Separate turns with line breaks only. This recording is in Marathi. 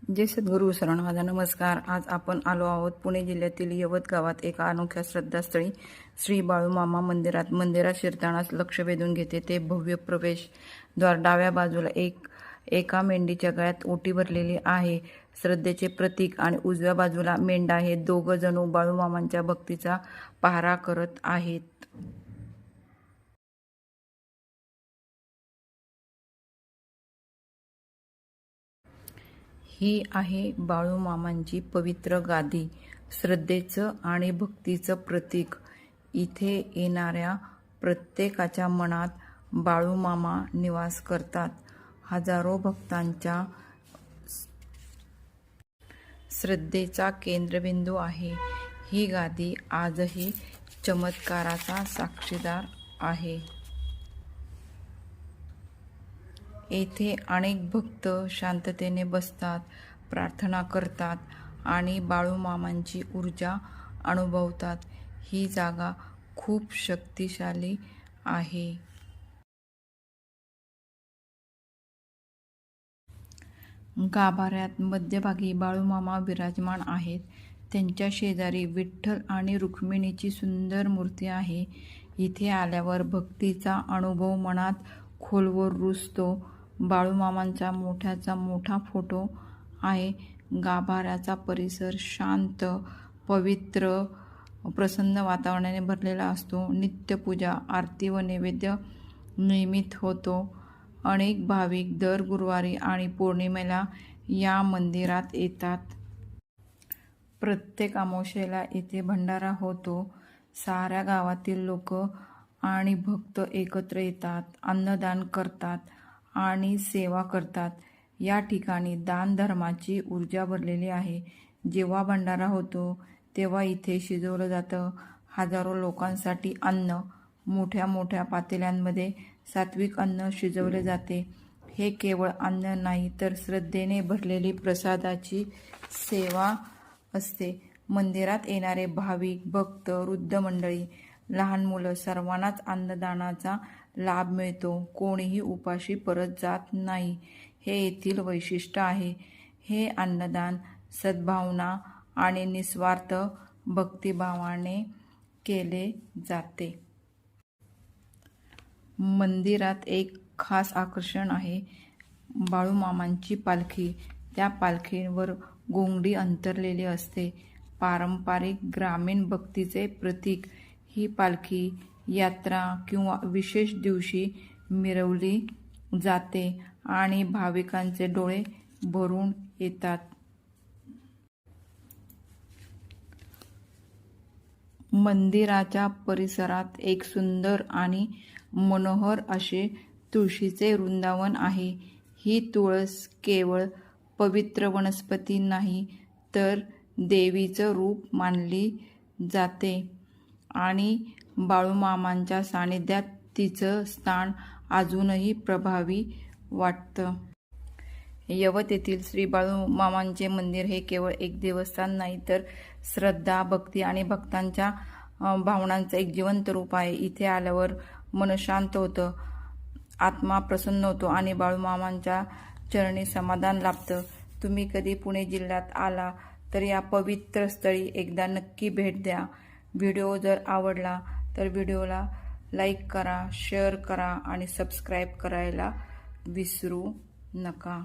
जय सद्गुरू सरण माझा नमस्कार. आज आपण आलो आहोत पुणे जिल्ह्यातील यवत गावात एका अनोख्या श्रद्धास्थळी. श्री बाळूमामा मंदिरात मंदिरात शिरतानाच लक्ष वेधून घेते ते भव्य प्रवेशद्वार डाव्या बाजूला एक एका मेंढीच्या गळ्यात ओटी भरलेली आहे. श्रद्धेचे प्रतीक आणि उजव्या बाजूला मेंढा हे दोघं जणू बाळूमामांच्या भक्तीचा पहारा करत आहेत. ही आहे बाळूमामांची पवित्र गादी. श्रद्धेचं आणि भक्तीचं प्रतीक. इथे येणाऱ्या प्रत्येकाच्या मनात बाळूमामा निवास करतात. हजारो भक्तांच्या श्रद्धेचा केंद्रबिंदू आहे. ही गादी आजही चमत्काराचा साक्षीदार आहे. येथे अनेक भक्त शांततेने बसतात प्रार्थना करतात आणि बाळूमामांची ऊर्जा अनुभवतात. ही जागा खूप शक्तिशाली आहे. गाभाऱ्यात मध्यभागी बाळूमामा विराजमान आहेत. त्यांच्या शेजारी विठ्ठल आणि रुक्मिणीची सुंदर मूर्ती आहे. इथे आल्यावर भक्तीचा अनुभव मनात खोलवर रुजतो बाळूमामांचा मोठ्याचा मोठा फोटो आहे. गाभाऱ्याचा परिसर शांत पवित्र प्रसन्न वातावरणाने भरलेला असतो. नित्यपूजा आरती व नैवेद्य नियमित होतो. अनेक भाविक दर गुरुवारी आणि पौर्णिमेला या मंदिरात येतात. प्रत्येक अमावशेला येथे भंडारा होतो. साऱ्या गावातील लोक आणि भक्त एकत्र येतात अन्नदान करतात. आणि सेवा करतात. या ठिकाणी दान धर्माची ऊर्जा भरलेली आहे. जेव्हा भंडारा होतो तेव्हा इथे शिजवलं जातं. हजारो लोकांसाठी अन्न मोठ्या मोठ्या पातेल्यांमध्ये सात्विक अन्न शिजवले जाते. हे केवळ अन्न नाही तर श्रद्धेने भरलेली प्रसादाची सेवा असते. मंदिरात येणारे भाविक भक्त वृद्ध मंडळी लहान मुलं सर्वांनाच अन्नदानाचा लाभ मिळतो. कोणीही उपाशी परत जात नाही. हे येथील वैशिष्ट्य आहे. हे अन्नदान सद्भावना आणि निस्वार्थ भक्तिभावाने केले जाते. मंदिरात एक खास आकर्षण आहे. बाळूमामांची पालखी. त्या पालखीवर गोंगडी अंतरलेली असते. पारंपरिक ग्रामीण भक्तीचे प्रतीक ही पालखी यात्रा किंवा विशेष दिवशी मिरवली जाते आणि भाविकांचे डोळे भरून येतात. मंदिराच्या परिसरात एक सुंदर आणि मनोहर असे तुळशीचे वृंदावन आहे. ही तुळस केवळ पवित्र वनस्पती नाही तर देवीचं रूप मानली जाते. आणि बाळूमामांच्या सानिध्यात तिचं स्थान अजूनही प्रभावी वाटतं. यवत येथील श्री बाळूमामांचे मंदिर हे केवळ एक देवस्थान नाही तर श्रद्धा भक्ती आणि भक्तांच्या भावनांचं एक जिवंत रूप आहे. इथे आल्यावर मन शांत होतं आत्मा प्रसन्न होतो आणि बाळूमामांच्या चरणी समाधान लाभतं. तुम्ही कधी पुणे जिल्ह्यात आला तर या पवित्र स्थळी एकदा नक्की भेट द्या. व्हिडिओ जर आवडला तर व्हिडिओला लाईक करा शेअर करा आणि सबस्क्राईब करायला विसरू नका.